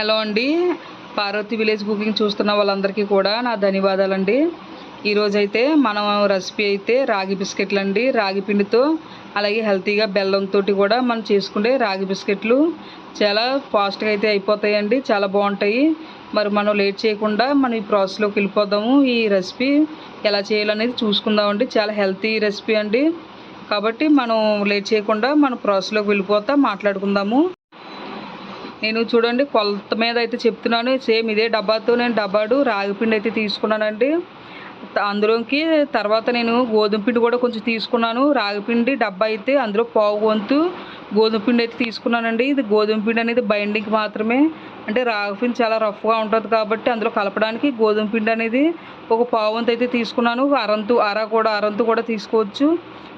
Hello అండి. Parvati village cooking చూస్తున్న వాళ్ళందరికీ కూడా నా ధన్యవాదాలండి. ఈరోజైతే మనం రెసిపీ అయితే రాగి బిస్కెట్లు అండి రాగి పిండితో అలాగే హెల్తీగా బెల్లంతో కూడా మనం చేసుకునే రాగి బిస్కెట్లు చాలా ఫాస్ట్గా అయితే అయిపోతాయండి. చాలా బాగుంటాయి. మరి మనం లేట్ చేయకుండా మనం ఈ ప్రాసెస్లోకి వెళ్ళిపోదాము. ఈ రెసిపీ ఎలా చేయాలనేది చూసుకుందామండి. చాలా హెల్తీ రెసిపీ అండి. కాబట్టి మనం లేట్ చేయకుండా మన ప్రాసెస్లోకి వెళ్ళిపోతా మాట్లాడుకుందాము. నేను చూడండి కొలత మీద అయితే చెప్తున్నాను. సేమ్ ఇదే డబ్బాతో నేను డబ్బాడు రాగిపిండి అయితే తీసుకున్నానండి. అందులోకి తర్వాత నేను గోధుమ పిండి కూడా కొంచెం తీసుకున్నాను. రాగిపిండి డబ్బా అయితే అందులో పావు వంతు గోధుమ పిండి అయితే తీసుకున్నానండి. ఇది గోధుమ పిండి అనేది బైండింగ్ మాత్రమే. అంటే రాగిపిండి చాలా రఫ్గా ఉంటుంది కాబట్టి అందులో కలపడానికి గోధుమ పిండి అనేది ఒక పావు వంతు అయితే తీసుకున్నాను. అరంతు అర కూడా అరంతు కూడా తీసుకోవచ్చు.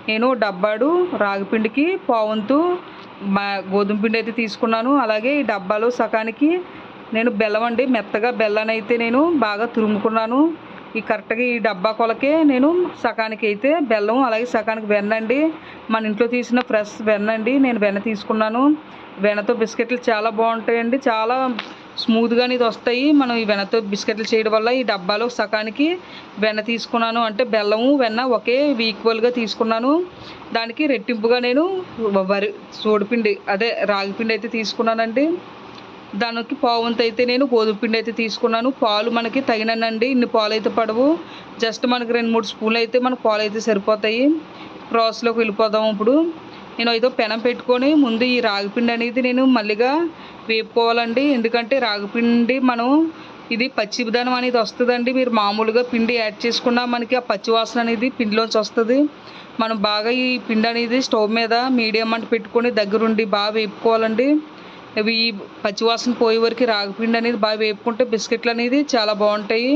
నేను డబ్బాడు రాగిపిండికి పావంతు మా గోధుమ పిండి అయితే తీసుకున్నాను. అలాగే ఈ డబ్బాలో సగానికి నేను బెల్లం అండి. మెత్తగా బెల్లాన్ని అయితే నేను బాగా తురుముకున్నాను. ఈ కరెక్ట్గా ఈ డబ్బా కొలకే నేను సగానికి అయితే బెల్లం అలాగే సగానికి వెన్న అండి. మన ఇంట్లో తీసిన ఫ్రెష్ వెన్న అండి. నేను వెన్న తీసుకున్నాను. వెన్నతో బిస్కెట్లు చాలా బాగుంటాయండి. చాలా స్మూత్గా ఇది వస్తాయి. మనం ఈ వెన్నతో బిస్కెట్లు చేయడం వల్ల ఈ డబ్బాలో సగానికి వెన్న తీసుకున్నాను. అంటే బెల్లము వెన్న ఒకే ఈక్వల్గా తీసుకున్నాను. దానికి రెట్టింపుగా నేను వరి సోడిపిండి అదే రాగిపిండి అయితే తీసుకున్నానండి. దానికి పావంత అయితే నేను గోధుమ పిండి అయితే తీసుకున్నాను. పాలు మనకి తగినండి ఇన్ని పాలు అయితే పడవు. జస్ట్ మనకి రెండు మూడు స్పూన్లు అయితే మనకు పాలు అయితే సరిపోతాయి. ప్రాసెస్లోకి వెళ్ళిపోదాం ఇప్పుడు. నేను అయితే పెనం పెట్టుకొని ముందు ఈ రాగిపిండి అనేది నేను మళ్ళీగా వేపుకోవాలండి. ఎందుకంటే రాగిపిండి మనం ఇది పచ్చి విధానం అనేది వస్తుందండి. మీరు మామూలుగా పిండి యాడ్ చేసుకున్నా మనకి ఆ పచ్చి వాసన అనేది పిండిలోంచి వస్తుంది. మనం బాగా ఈ పిండి అనేది స్టవ్ మీద మీడియం అంట పెట్టుకొని దగ్గరుండి బాగా వేపుకోవాలండి. ఇవి పచ్చివాసన పోయే వరకు రాగిపిండి అనేది బాగా వేపుకుంటే బిస్కెట్లు అనేది చాలా బాగుంటాయి.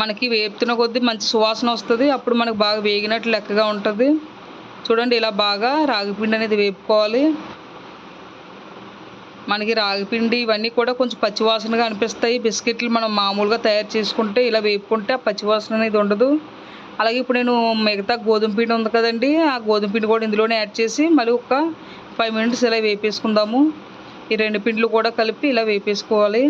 మనకి వేపుతున్న కొద్దీ మంచి సువాసన వస్తుంది. అప్పుడు మనకు బాగా వేగినట్టు లెక్కగా ఉంటుంది. చూడండి ఇలా బాగా రాగిపిండి అనేది వేపుకోవాలి. మనకి రాగిపిండి ఇవన్నీ కూడా కొంచెం పచ్చివాసనగా అనిపిస్తాయి. బిస్కెట్లు మనం మామూలుగా తయారు చేసుకుంటే ఇలా వేపుకుంటే ఆ పచ్చివాసన అనేది ఉండదు. అలాగే ఇప్పుడు నేను మిగతా గోధుమ పిండి ఉంది కదండి. ఆ గోధుమ పిండి కూడా ఇందులోనే యాడ్ చేసి మళ్ళీ ఒక ఫైవ్ మినిట్స్ ఇలా వేపేసుకుందాము. ఈ రెండు పిండ్లు కూడా కలిపి ఇలా వేపేసుకోవాలి.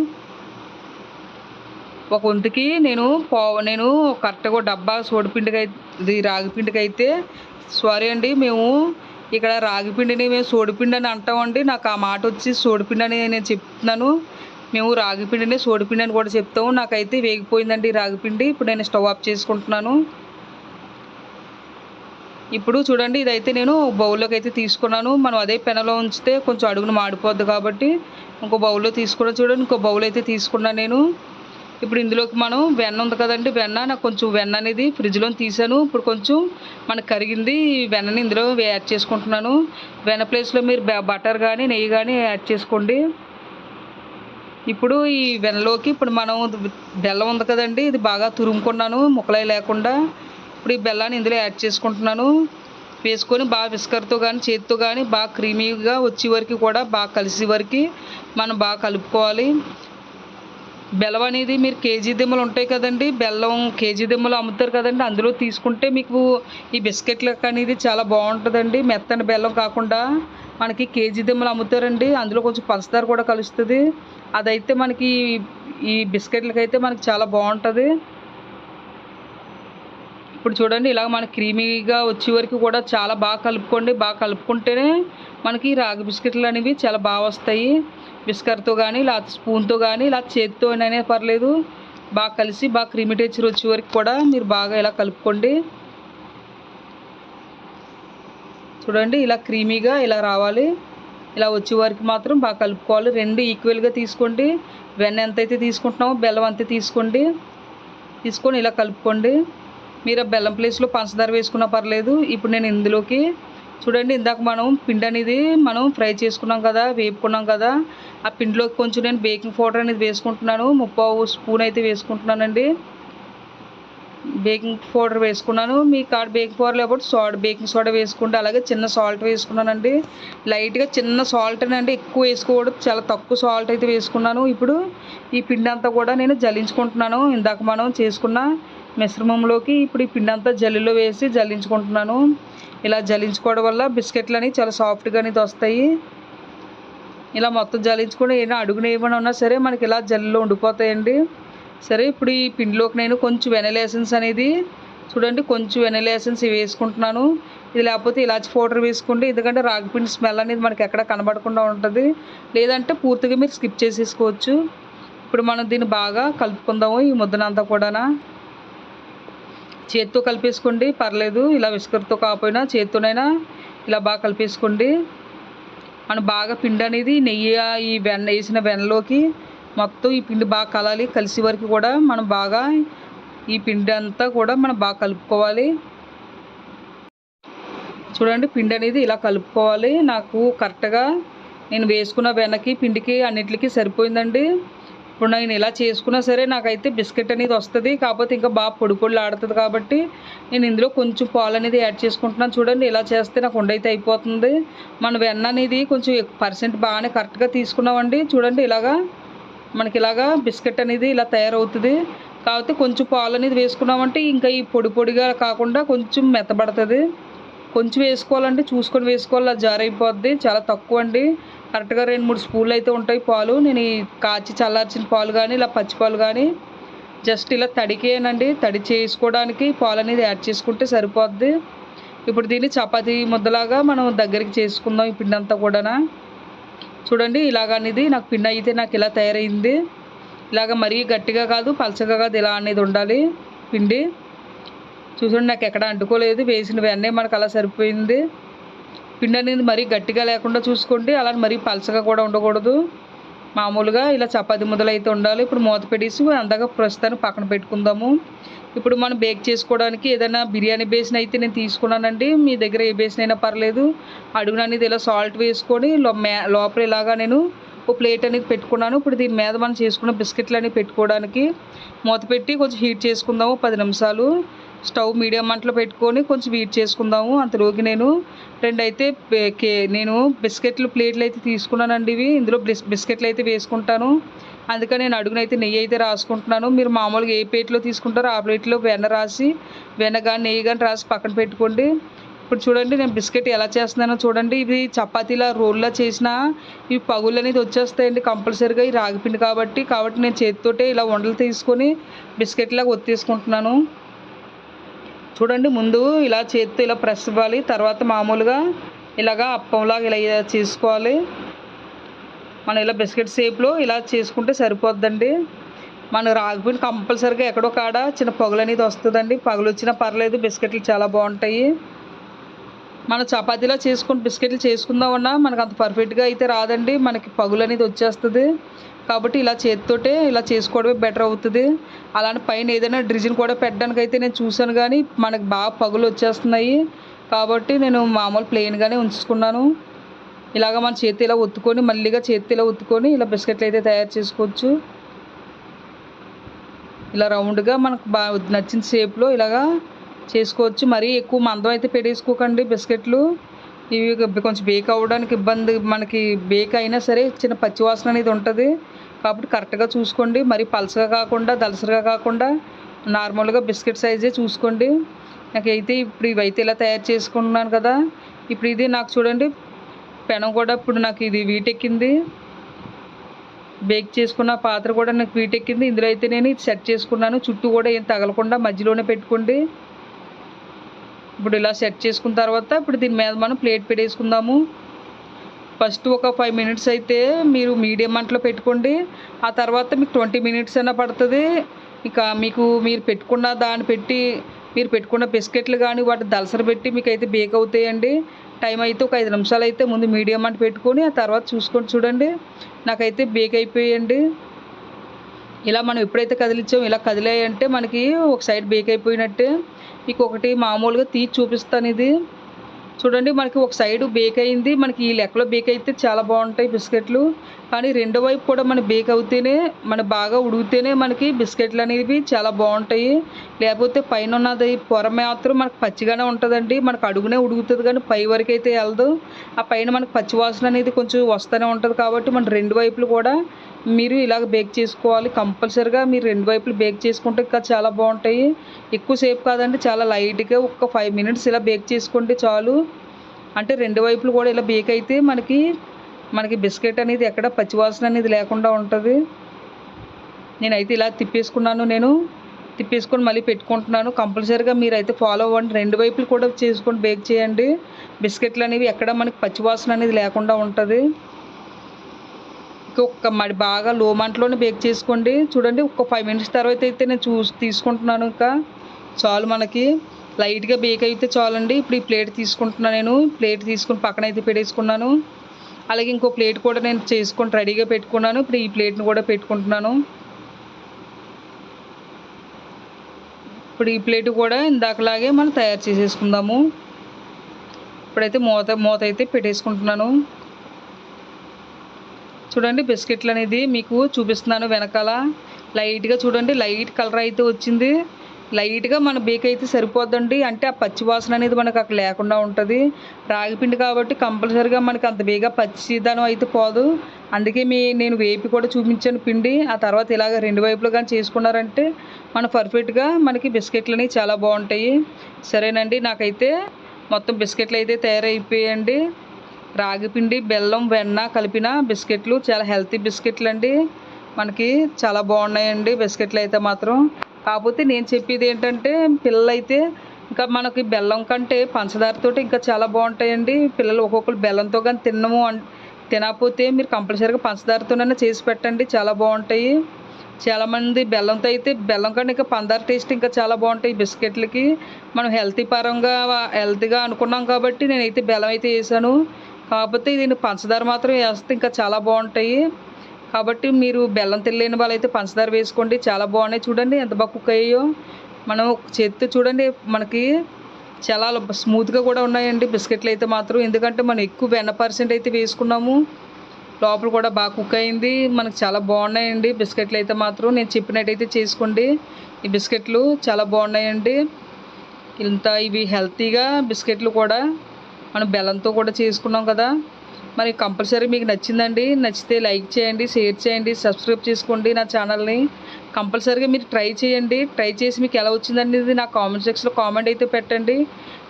ఒక వంతుకి నేను పో నేను కరెక్ట్గా డబ్బా సోడిపిండికి అయితే రాగిపిండికి అయితే సారీ అండి మేము ఇక్కడ రాగిపిండిని మేము సోడిపిండి అని అంటామండి. నాకు ఆ మాట వచ్చి సోడిపిండి అని నేను చెప్తున్నాను. మేము రాగిపిండిని సోడిపిండి అని కూడా చెప్తాము. నాకైతే వేగిపోయిందండి రాగిపిండి ఇప్పుడు నేను స్టవ్ ఆఫ్ చేసుకుంటున్నాను. ఇప్పుడు చూడండి ఇదైతే నేను బౌల్లోకి అయితే తీసుకున్నాను. మనం అదే పెనలో ఉంచితే కొంచెం అడుగును మాడిపోద్ది కాబట్టి ఇంకో బౌల్లో తీసుకున్నా చూడండి ఇంకో బౌల్ అయితే తీసుకున్నాను నేను. ఇప్పుడు ఇందులోకి మనం వెన్న ఉంది కదండి వెన్న. నాకు కొంచెం వెన్న అనేది ఫ్రిడ్జ్లో తీసాను. ఇప్పుడు కొంచెం మనకు కరిగింది ఈ వెన్నని ఇందులో యాడ్ చేసుకుంటున్నాను. వెన్న ప్లేస్లో మీరు బ- బటర్ కానీ నెయ్యి కానీ యాడ్ చేసుకోండి. ఇప్పుడు ఈ వెన్నలోకి ఇప్పుడు మనం బెల్లం ఉంది కదండి ఇది బాగా తురుముకున్నాను ముక్కలై లేకుండా. ఇప్పుడు ఈ బెల్లాన్ని ఇందులో యాడ్ చేసుకుంటున్నాను. వేసుకొని బాగా విస్కర్తో కానీ చేతితో కానీ బాగా క్రీమీగా వచ్చే వరకు కూడా బాగా కలిసే వరకు మనం బాగా కలుపుకోవాలి. బెల్లం అనేది మీరు కేజీ దిమ్మలు ఉంటాయి కదండి. బెల్లం కేజీ దిమ్మలు అమ్ముతారు కదండి. అందులో తీసుకుంటే మీకు ఈ బిస్కెట్లకు అనేది చాలా బాగుంటుందండి. మెత్తని బెల్లం కాకుండా మనకి కేజీ దిమ్మలు అమ్ముతారండి. అందులో కొంచెం పంచదార కూడా కలుస్తుంది. అదైతే మనకి ఈ బిస్కెట్లకి అయితే మనకి చాలా బాగుంటుంది. ఇప్పుడు చూడండి ఇలా మనకి క్రీమీగా వచ్చే వరకు కూడా చాలా బాగా కలుపుకోండి. బాగా కలుపుకుంటేనే మనకి రాగి బిస్కెట్లు అనేవి చాలా బాగా వస్తాయి. బిస్కర్తో కానీ లేకపోతే స్పూన్తో కానీ ఇలా చేతితో అయినా పర్లేదు. బాగా కలిసి బాగా క్రీమీ టెక్చర్ వచ్చే వరకు కూడా మీరు బాగా ఇలా కలుపుకోండి. చూడండి ఇలా క్రీమీగా ఇలా రావాలి. ఇలా వచ్చే వరకు మాత్రం బాగా కలుపుకోవాలి. రెండు ఈక్వల్గా తీసుకోండి. వెన్న ఎంత అయితే తీసుకుంటున్నామో బెల్లం అంతే తీసుకోండి. తీసుకొని ఇలా కలుపుకోండి. మీరు బెల్లం ప్లేస్లో పంచదార వేసుకున్నా పర్లేదు. ఇప్పుడు నేను ఇందులోకి చూడండి ఇందాక మనం పిండి అనేది మనం ఫ్రై చేసుకున్నాం కదా వేపుకున్నాం కదా ఆ పిండిలోకి కొంచెం నేను బేకింగ్ పౌడర్ అనేది వేసుకుంటున్నాను. ముప్పావు స్పూన్ అయితే వేసుకుంటున్నానండి. బేకింగ్ పౌడర్ వేసుకున్నాను. మీ కాడ బేకింగ్ పౌడర్ లేకపోతే సాల్ట్ బేకింగ్ సోడా వేసుకుంటే అలాగే చిన్న సాల్ట్ వేసుకున్నానండి. లైట్గా చిన్న సాల్ట్ అండి ఎక్కువ వేసుకోవడం చాలా తక్కువ సాల్ట్ అయితే వేసుకున్నాను. ఇప్పుడు ఈ పిండి అంతా కూడా నేను జలించుకుంటున్నాను ఇందాక మనం చేసుకున్న మిశ్రమంలోకి ఇప్పుడు ఈ పిండి అంతా జల్లిలో వేసి జల్లించుకుంటున్నాను. ఇలా జల్లించుకోవడం వల్ల బిస్కెట్లు అనేవి చాలా సాఫ్ట్గా అనేది వస్తాయి. ఇలా మొత్తం జల్లించుకుని ఏమైనా అడుగున ఏమైనా ఉన్నా సరే మనకి ఇలా జల్లిలో ఉండిపోతాయండి. సరే ఇప్పుడు ఈ పిండిలోకి నేను కొంచెం వెనల్ ఎసెన్స్ అనేది చూడండి కొంచెం వెనల్ ఎసెన్స్ వేసుకుంటున్నాను. ఇది లేకపోతే ఇలాచి పౌడర్ వేసుకోండి ఎందుకంటే రాగిపిండి స్మెల్ అనేది మనకి ఎక్కడ కనబడకుండా ఉంటుంది. లేదంటే పూర్తిగా మీరు స్కిప్ చేసేసుకోవచ్చు. ఇప్పుడు మనం దీన్ని బాగా కలుపుకుందాము ఈ ముద్దనంతా కూడా చేత్తో కలిపేసుకోండి పర్లేదు. ఇలా విస్కర్తో కాకపోయినా చేత్తోనైనా ఇలా బాగా కలిపేసుకోండి. మనం బాగా పిండి అనేది నెయ్యి ఈ వెన్న వేసిన వెన్నలోకి మొత్తం ఈ పిండి బాగా కలాలి. కలిసి వరకు కూడా మనం బాగా ఈ పిండి అంతా కూడా మనం బాగా కలుపుకోవాలి. చూడండి పిండి అనేది ఇలా కలుపుకోవాలి. నాకు కరెక్ట్గా నేను వేసుకున్న వెనక్కి పిండికి అన్నిటికీ సరిపోయిందండి. ఇప్పుడు నేను ఇలా చేసుకున్నా సరే నాకైతే బిస్కెట్ అనేది వస్తుంది. కాకపోతే ఇంకా బాగా పొడి పొడిలు ఆడుతుంది కాబట్టి నేను ఇందులో కొంచెం పాలు అనేది యాడ్ చేసుకుంటున్నాను. చూడండి ఇలా చేస్తే నాకు ఉండైతే అయిపోతుంది. మన వెన్న అనేది కొంచెం పర్సెంట్ బాగానే కరెక్ట్గా తీసుకున్నామండి. చూడండి ఇలాగా మనకి ఇలాగా బిస్కెట్ అనేది ఇలా తయారవుతుంది. కాకపోతే కొంచెం పాలు అనేది వేసుకున్నామంటే ఇంకా ఈ పొడి పొడిగా కాకుండా కొంచెం మెత్తబడుతుంది. కొంచెం వేసుకోవాలంటే చూసుకొని వేసుకోవాలి అది జారైపోద్ది. చాలా తక్కువ అండి కరెక్ట్గా రెండు మూడు స్పూన్లు అయితే ఉంటాయి పాలు. నేను కాచి చల్లార్చిన పాలు కానీ ఇలా పచ్చి పాలు కానీ జస్ట్ ఇలా తడికేనండి. తడి చేసుకోవడానికి పాలు అనేది యాడ్ చేసుకుంటే సరిపోద్ది. ఇప్పుడు దీన్ని చపాతీ ముద్దలాగా మనం దగ్గరికి చేసుకుందాం ఈ పిండి అంతా కూడా చూడండి ఇలాగ అనేది నాకు పిండి అయితే నాకు ఇలా తయారైంది. ఇలాగ మరీ గట్టిగా కాదు పలచగా కాదు ఇలా అనేది ఉండాలి పిండి. చూడండి నాకు ఎక్కడ అంటుకోలేదు. వేసిన వెన్నే మనకు అలా సరిపోయింది. పిండి అనేది మరీ గట్టిగా లేకుండా చూసుకోండి. అలా మరీ పలసగా కూడా ఉండకూడదు. మామూలుగా ఇలా చపాతి ముద్దలు అయితే ఉండాలి. ఇప్పుడు మూత పెట్టేసి అందాక ప్రస్తుతానికి పక్కన పెట్టుకుందాము. ఇప్పుడు మనం బేక్ చేసుకోవడానికి ఏదైనా బిర్యానీ బేసిన్ అయితే నేను తీసుకున్నానండి. మీ దగ్గర ఏ బేసిన్ అయినా పర్లేదు. అడుగున అనేది ఇలా సాల్ట్ వేసుకొని లో మే లోపల ఇలాగా నేను ఒక ప్లేట్ అనేది పెట్టుకున్నాను. ఇప్పుడు దీని మీద మనం చేసుకున్న బిస్కెట్లు అనేవి పెట్టుకోవడానికి మూత పెట్టి కొంచెం హీట్ చేసుకుందాము. పది నిమిషాలు. స్టవ్ మీడియం మంటలో పెట్టుకొని కొంచెం వీట్ చేసుకుందాము. అంతలోకి నేను రెండు అయితే కే- నేను బిస్కెట్లు ప్లేట్లు అయితే తీసుకున్నానండి ఇవి. ఇందులో బిస్ బిస్కెట్లు అయితే వేసుకుంటాను. అందుకని నేను అడుగునైతే నెయ్యి అయితే రాసుకుంటున్నాను. మీరు మామూలుగా ఏ ప్లేట్లో తీసుకుంటారో ఆ ప్లేట్లో వెన్న రాసి వెన్న కానీ నెయ్యి కానీ రాసి పక్కన పెట్టుకోండి. ఇప్పుడు చూడండి నేను బిస్కెట్ ఎలా చేస్తున్నానో చూడండి. ఇవి చపాతీలా రోల్లా చేసిన ఇవి పగులు అనేది వచ్చేస్తాయండి కంపల్సరీగా. ఈ రాగిపిండి కాబట్టి కాబట్టి నేను చేతితోటే ఇలా వండలు తీసుకొని బిస్కెట్లాగా ఒత్తేసుకుంటున్నాను. చూడండి ముందు ఇలా చేతితో ఇలా ప్రెస్ ఇవ్వాలి తర్వాత మామూలుగా ఇలాగా అప్పంలాగా ఇలా చేసుకోవాలి. మనం ఇలా బిస్కెట్ షేప్లో ఇలా చేసుకుంటే సరిపోద్దండి. మనం రాకపోయినా కంపల్సరీగా ఎక్కడో కాడ చిన్న పొగలు అనేది వస్తుందండి. పగులు వచ్చినా పర్లేదు బిస్కెట్లు చాలా బాగుంటాయి. మన చపాతీలా చేసుకుని బిస్కెట్లు చేసుకుందామన్నా మనకు అంత పర్ఫెక్ట్గా అయితే రాదండి. మనకి పగులు అనేది వచ్చేస్తుంది. కాబట్టి ఇలా చేతితోటే ఇలా చేసుకోవడమే బెటర్ అవుతుంది. అలానే పైన ఏదైనా డ్రిజిన్ కూడా పెట్టడానికి అయితే నేను చూశాను కానీ మనకు బాగా పగులు వచ్చేస్తున్నాయి. కాబట్టి నేను మామూలు ప్లెయిన్గానే ఉంచుకున్నాను. ఇలాగ మన చేతి ఇలా ఒత్తుకొని మళ్ళీగా చేతి ఇలా ఒత్తుకొని ఇలా బిస్కెట్లు అయితే తయారు చేసుకోవచ్చు. ఇలా రౌండ్గా మనకు బాగా నచ్చిన షేప్లో ఇలాగా చేసుకోవచ్చు. మరీ ఎక్కువ మందం అయితే పెట్టేసుకోకండి బిస్కెట్లు. ఇవి కొంచెం బేక్ అవ్వడానికి ఇబ్బంది మనకి బేక్ అయినా సరే చిన్న పచ్చివాసన అనేది ఉంటుంది. కాబట్టి కరెక్ట్గా చూసుకోండి. మరి పలసగా కాకుండా దలసరిగా కాకుండా నార్మల్గా బిస్కెట్ సైజే చూసుకోండి. నాకైతే ఇప్పుడు ఇవైతే ఇలా తయారు చేసుకుంటున్నాను కదా. ఇప్పుడు ఇది నాకు చూడండి. పెనం కూడా ఇప్పుడు నాకు ఇది వీటెక్కింది. బేక్ చేసుకున్న పాత్ర కూడా నాకు వీటెక్కింది. ఇందులో అయితే నేను ఇది సెట్ చేసుకున్నాను. చుట్టూ కూడా ఏం తగలకుండా మధ్యలోనే పెట్టుకోండి. ఇప్పుడు ఇలా సెట్ చేసుకున్న తర్వాత ఇప్పుడు దీని మీద మనం ప్లేట్ పెట్టేసుకుందాము. ఫస్ట్ ఒక ఫైవ్ మినిట్స్ అయితే మీరు మీడియం మంటలో పెట్టుకోండి. ఆ తర్వాత మీకు ట్వంటీ మినిట్స్ అయినా పడుతుంది. ఇక మీకు మీరు పెట్టుకున్న దాన్ని పెట్టి మీరు పెట్టుకున్న బిస్కెట్లు కానీ వాటి దలసర పెట్టి మీకు అయితే బేక్ అవుతాయండి. టైం అయితే ఒక ఐదు నిమిషాలు అయితే ముందు మీడియం మంట పెట్టుకొని ఆ తర్వాత చూసుకొని చూడండి. నాకైతే బేక్ అయిపోయాయండి ఇలా మనం ఎప్పుడైతే కదిలించామో ఇలా కదిలాయంటే మనకి ఒక సైడ్ బేక్ అయిపోయినట్టే. మీకు ఒకటి మామూలుగా తీసి చూపిస్తాను ఇది. చూడండి మనకి ఒక సైడ్ బేక్ అయింది. మనకి ఈ లెక్కలో బేక్ అయితే చాలా బాగుంటాయి బిస్కెట్లు. కానీ రెండో వైపు కూడా మన బేక్ అవుతేనే మన బాగా ఉడిగితేనే మనకి బిస్కెట్లు అనేవి చాలా బాగుంటాయి. లేకపోతే పైన ఉన్నది పొర మాత్రం మనకు పచ్చిగానే ఉంటుందండి. మనకు అడుగునే ఉడుగుతుంది కానీ పై వరకు అయితే వెళ్ళదు. ఆ పైన మనకు పచ్చి వాసన అనేది కొంచెం వస్తూనే ఉంటుంది కాబట్టి మన రెండు వైపులు కూడా మీరు ఇలాగ బేక్ చేసుకోవాలి. కంపల్సరిగా మీరు రెండు వైపులు బేక్ చేసుకుంటే ఇంకా చాలా బాగుంటాయి. ఎక్కువసేపు కాదండి చాలా లైట్గా ఒక ఫైవ్ మినిట్స్ ఇలా బేక్ చేసుకుంటే చాలు. అంటే రెండు వైపులు కూడా ఇలా బేక్ అయితే మనకి మనకి బిస్కెట్ అనేది ఎక్కడ పచ్చివాసన అనేది లేకుండా ఉంటుంది. నేనైతే ఇలా తిప్పేసుకున్నాను నేను. తిప్పేసుకొని మళ్ళీ పెట్టుకుంటున్నాను. కంపల్సరీగా మీరైతే ఫాలో అవ్వండి. రెండు వైపులు కూడా చేసుకొని బేక్ చేయండి. బిస్కెట్లు అనేవి ఎక్కడ మనకి పచ్చివాసన అనేది లేకుండా ఉంటుంది. ఒక్క మరి బాగా లో మంటలోనే బేక్ చేసుకోండి. చూడండి ఒక ఫైవ్ మినిట్స్ తర్వాత అయితే నేను చూసి తీసుకుంటున్నాను ఇంకా. చాలు మనకి. లైట్గా బేక్ అయితే చాలండి. ఇప్పుడు ఈ ప్లేట్ తీసుకుంటున్నాను నేను. ప్లేట్ తీసుకుని పక్కన అయితే పెట్టేసుకున్నాను. అలాగే ఇంకో ప్లేట్ కూడా నేను చేసుకొని రెడీగా పెట్టుకున్నాను. ఇప్పుడు ఈ ప్లేట్ని కూడా పెట్టుకుంటున్నాను. ఇప్పుడు ఈ ప్లేట్ కూడా ఇందాకలాగే మనం తయారు చేసేసుకుందాము. ఇప్పుడైతే మూత మూత అయితే పెట్టేసుకుంటున్నాను. చూడండి బిస్కెట్లు అనేది మీకు చూపిస్తున్నాను వెనకాల. లైట్గా చూడండి లైట్ కలర్ అయితే వచ్చింది. లైట్గా మన బేక్ అయితే సరిపోద్దండి. అంటే ఆ పచ్చి వాసన అనేది మనకు అక్కడ లేకుండా ఉంటుంది. రాగిపిండి కాబట్టి కంపల్సరీగా మనకి అంత బేగా పచ్చిదనం అయితే పోదు. అందుకే మీ నేను వేపి కూడా చూపించాను పిండి. ఆ తర్వాత ఇలాగ రెండు వైపులు కానీ చేసుకున్నారంటే మన పర్ఫెక్ట్గా మనకి బిస్కెట్లు అనేవి చాలా బాగుంటాయి. సరేనండి నాకైతే మొత్తం బిస్కెట్లు అయితే తయారైపోయాయండి రాగిపిండి బెల్లం వెన్న కలిపిన బిస్కెట్లు చాలా హెల్తీ బిస్కెట్లు అండి మనకి చాలా బాగున్నాయండి బిస్కెట్లు అయితే మాత్రం. కాకపోతే నేను చెప్పేది ఏంటంటే పిల్లలైతే ఇంకా మనకి బెల్లం కంటే పంచదారతో ఇంకా చాలా బాగుంటాయండి. పిల్లలు ఒక్కొక్కరు బెల్లంతో కానీ తినము అన్ తినకపోతే మీరు కంపల్సరీగా పంచదారతోనైనా చేసి పెట్టండి చాలా బాగుంటాయి. చాలామంది బెల్లంతో అయితే బెల్లం కంటే ఇంకా పందార టేస్ట్ ఇంకా చాలా బాగుంటాయి బిస్కెట్లకి. మనం హెల్తీ పరంగా హెల్తీగా అనుకున్నాం కాబట్టి నేనైతే బెల్లం అయితే వేసాను. కాకపోతే దీన్ని పంచదార మాత్రం వేస్తే ఇంకా చాలా బాగుంటాయి. కాబట్టి మీరు బెల్లం తెలియని వాళ్ళైతే పంచదార వేసుకోండి. చాలా బాగున్నాయి. చూడండి ఎంత బాగా కుక్ అయ్యాయో. మనం చేతితో చూడండి మనకి చాలా స్మూత్గా కూడా ఉన్నాయండి. బిస్కెట్లు అయితే మాత్రం ఎందుకంటే మనం ఎక్కువ వెన్న పర్సెంట్ అయితే వేసుకున్నాము. లోపల కూడా బాగా కుక్ అయింది. మనకు చాలా బాగున్నాయండి బిస్కెట్లు అయితే మాత్రం. నేను చెప్పినట్టయితే చేసుకోండి. ఈ బిస్కెట్లు చాలా బాగున్నాయండి. ఇంత ఇవి హెల్తీగా బిస్కెట్లు కూడా మనం బెల్లంతో కూడా చేసుకున్నాం కదా. మరి కంపల్సరీ మీకు నచ్చిందండి నచ్చితే లైక్ చేయండి షేర్ చేయండి సబ్స్క్రైబ్ చేసుకోండి నా ఛానల్ని. కంపల్సరీగా మీరు ట్రై చేయండి ట్రై చేసి మీకు ఎలా వచ్చిందనేది నా కామెంట్ సెక్షన్లో కామెంట్ అయితే పెట్టండి.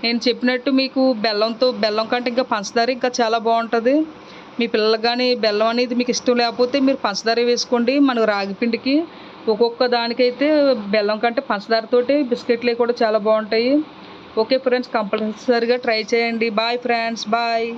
నేను చెప్పినట్టు మీకు బెల్లంతో బెల్లం కంటే ఇంకా పంచదార ఇంకా చాలా బాగుంటుంది. మీ పిల్లలకు కానీ బెల్లం అనేది మీకు ఇష్టం లేకపోతే మీరు పంచదార వేసుకోండి మన రాగిపిండికి ఒక్కొక్క దానికైతే బెల్లం కంటే పంచదారతోటి బిస్కెట్లు కూడా చాలా బాగుంటాయి. ఓకే ఫ్రెండ్స్ కంపల్సరీగా ట్రై చేయండి. Bye friends bye.